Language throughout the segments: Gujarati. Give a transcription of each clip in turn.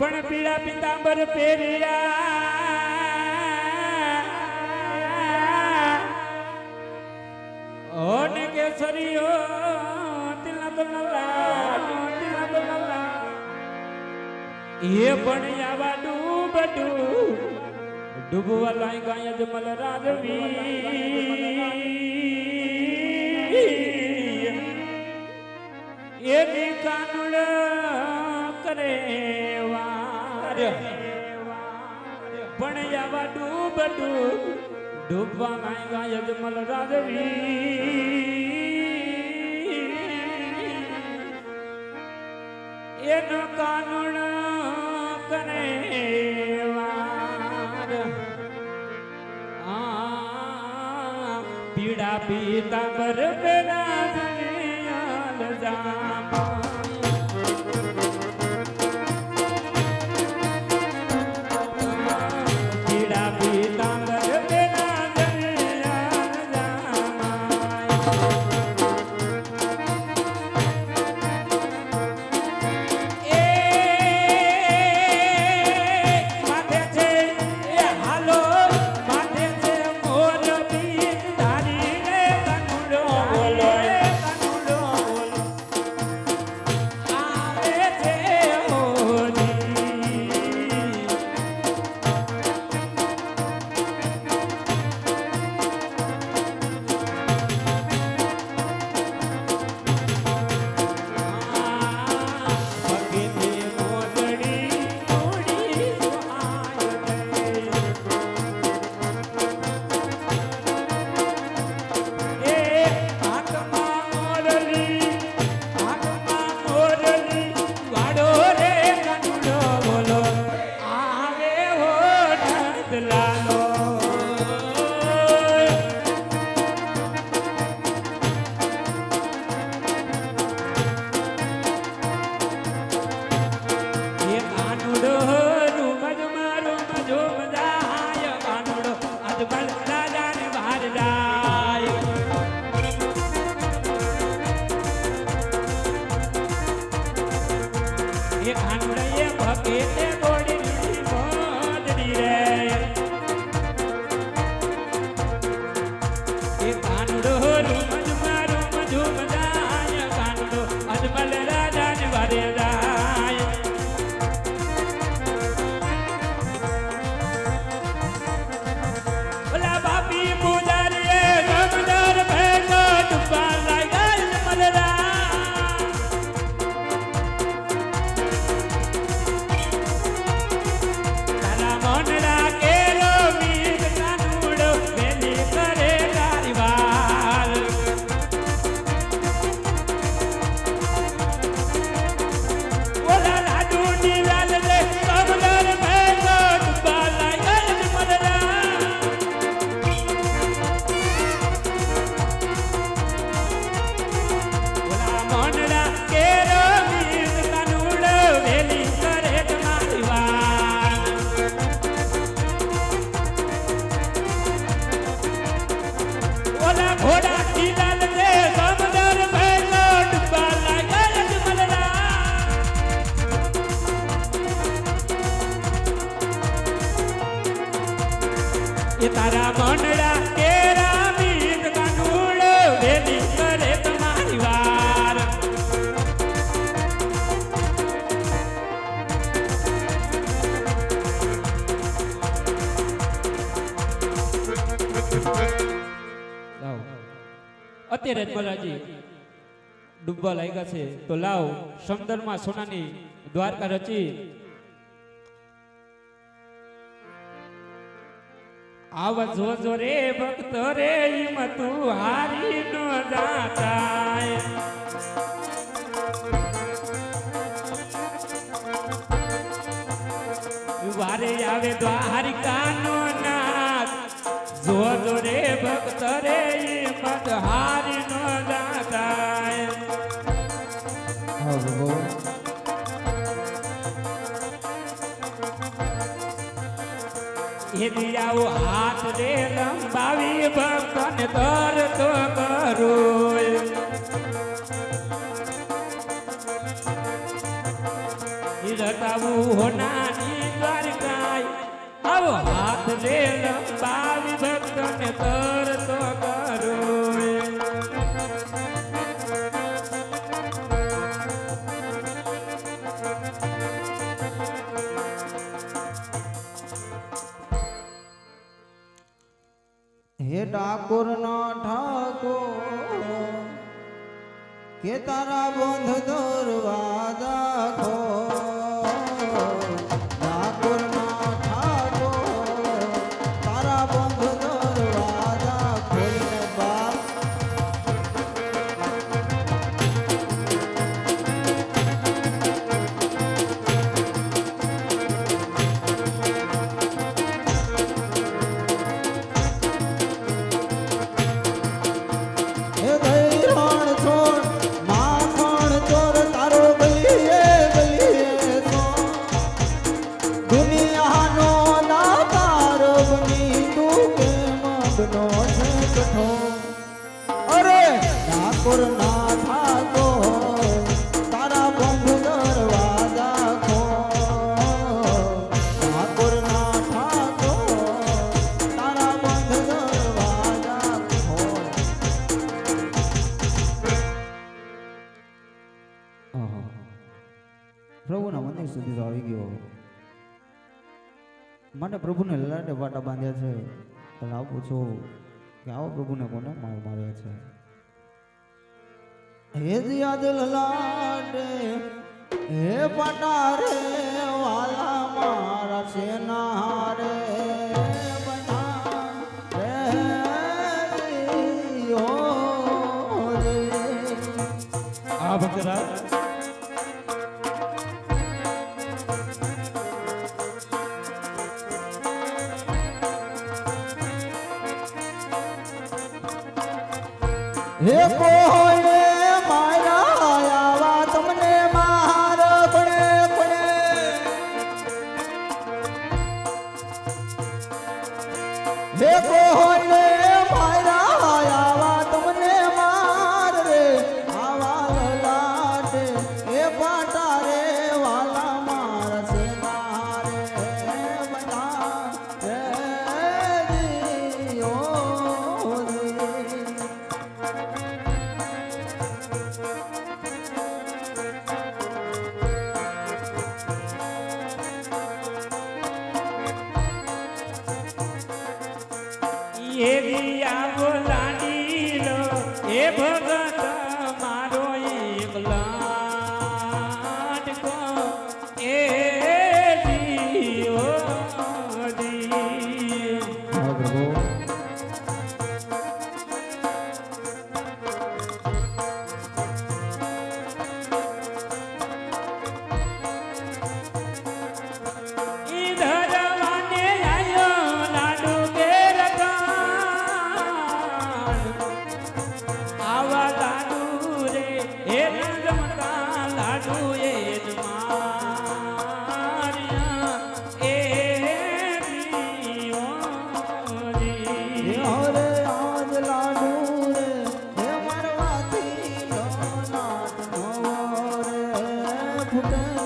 પણ પીળા પિતાંબર પહેર્યા. ઓન કેસરીઓ તિલા તિલા એ પણ આવા ડૂબ ડૂબવા લાઈ ગાય જમલ રાજવી એ બી કાનુડ કરે વાર. પણ આવા ડૂબ ડૂબ ડૂબવા લાઈ ગાય જમલ રાજવી એનો કાનુડ पीतांबर मेरा Ahora અત્યારે જ ડૂબવા લાગ્યા છે. તો લાવ, સમંદરમાં સોનાની દ્વારકા રચી. આવજો જો રે ભક્ત રે ઈમ તું હારી ન જાતા વારે આવે દ્વારકા મત હારી નો દાતા એવી આવું હાથ રે લંબાવી ભક્તને દર તો કરો રતાવું હોનાની દ્વારકાય. હાથ રે હે ઠાકોર ના ઠાકોર કે તારા બંધ દોરવા દાખો આપું છું? કે આવો પ્રભુને કોને માર માર્યા છે. હે દિયા દિલ લાડે હે પટારે, વાલા મારા સેના હારે? ને કોઈ આવો લાડી 不够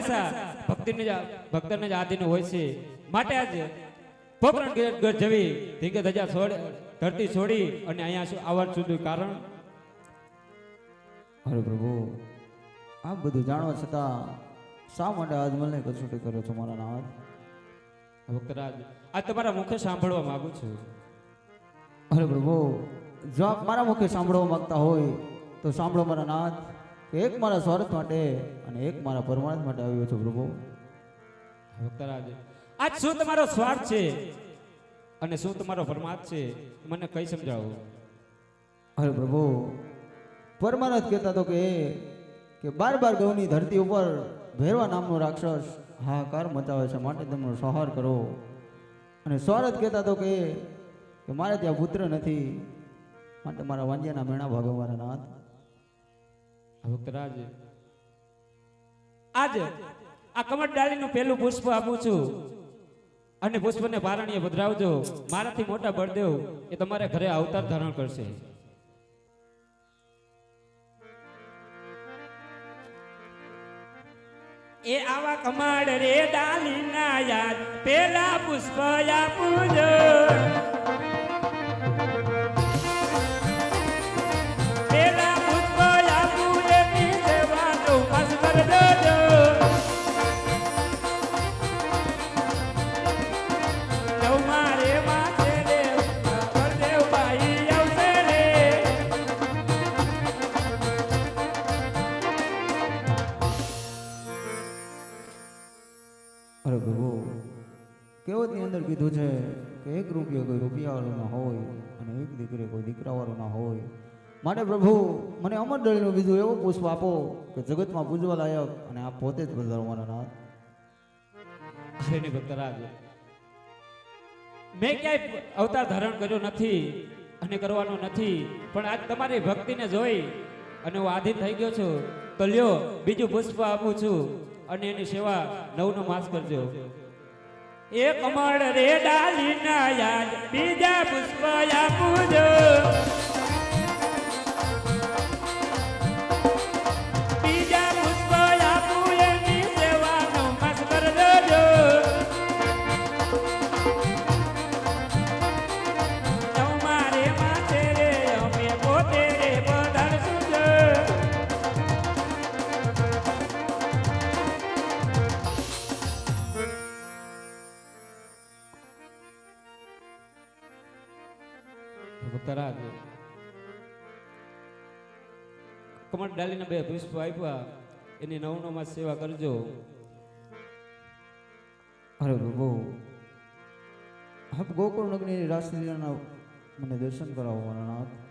ભગવાન હંમેશા ભક્તિને ભક્તને જ આધીન હોય છે. માટે આજ પોકરણ ગઢ જવી ધીંગે ધજા છોડ ધરતી છોડી અને અહીંયા શું સુધી કારણ? અરે પ્રભુ આપ બધું જાણવા છતાં શા માટે આજ મને કસોટી કરો છો મારા નામ? ભક્તરાજ આ તમારા મુખે સાંભળવા માંગુ છું. અરે પ્રભુ જો આપ મારા મુખે સાંભળવા માંગતા હોય તો સાંભળો મારા નાથ એક મારા સ્વાર્થ માટે અને એક મારા પરમાર્થ માટે આવ્યો છું પ્રભુ. ભક્તરાજ આજ શું તમારો સ્વાર્થ છે? અને શું તમારો પરમાર્થ છે? મને કઈ સમજાવો? અરે પ્રભુ પરમાર્થ કહેતા તો કે કે બાર બાર ગૌની ધરતી ઉપર ભેરવા નામનો રાક્ષસ હાહાકાર મચાવે છે માટે તેમનો સંહાર કરો. અને સ્વારથ કહેતા તો કે કે મારે ત્યાં પુત્ર નથી માટે મારા વાંજ્યાના મેણા ભાગો નાથ. ભક્તરાજ આજે આ કમળ ડાળીનું પહેલું પુષ્પ આપું છું. અને પુષ્પને પારણીએ પધરાવજો. મારાથી મોટા બળદેવ એ તમારે ઘરે અવતાર ધારણ કરશે. એ આવા કમાડ રે ડાલીના યાદ, પેલા પુષ્પ આપુજો દીકરી કોઈ દીકરાવાળું ના હોય. માટે પ્રભુ, મને અમર દળીનું બીજું એવો પુષ્પ આપો કે જગતમાં પૂજવા લાયક અને આ પોતે જ મારા નાથ મેં ક્યાંય અવતાર ધારણ કર્યો નથી અને કરવાનો નથી, પણ આજ તમારી ભક્તિને જોઈ અને હું આધીન થઈ ગયો છું, તો લ્યો, બીજું પુષ્પ આપું છું અને એની સેવા નવનો માસ કરજો. એ કમળ રે યાદ બીજા પુષ્પ આપું જો ભક્તરાજ કમળ ડાલીને બે પુષ્પ આપ્યા. એની નવ નવમાં સેવા કરજો. અરે પ્રભુ, આપ ગોકુળ નગરની રાસલીલાના મને દર્શન કરાવો નાથ.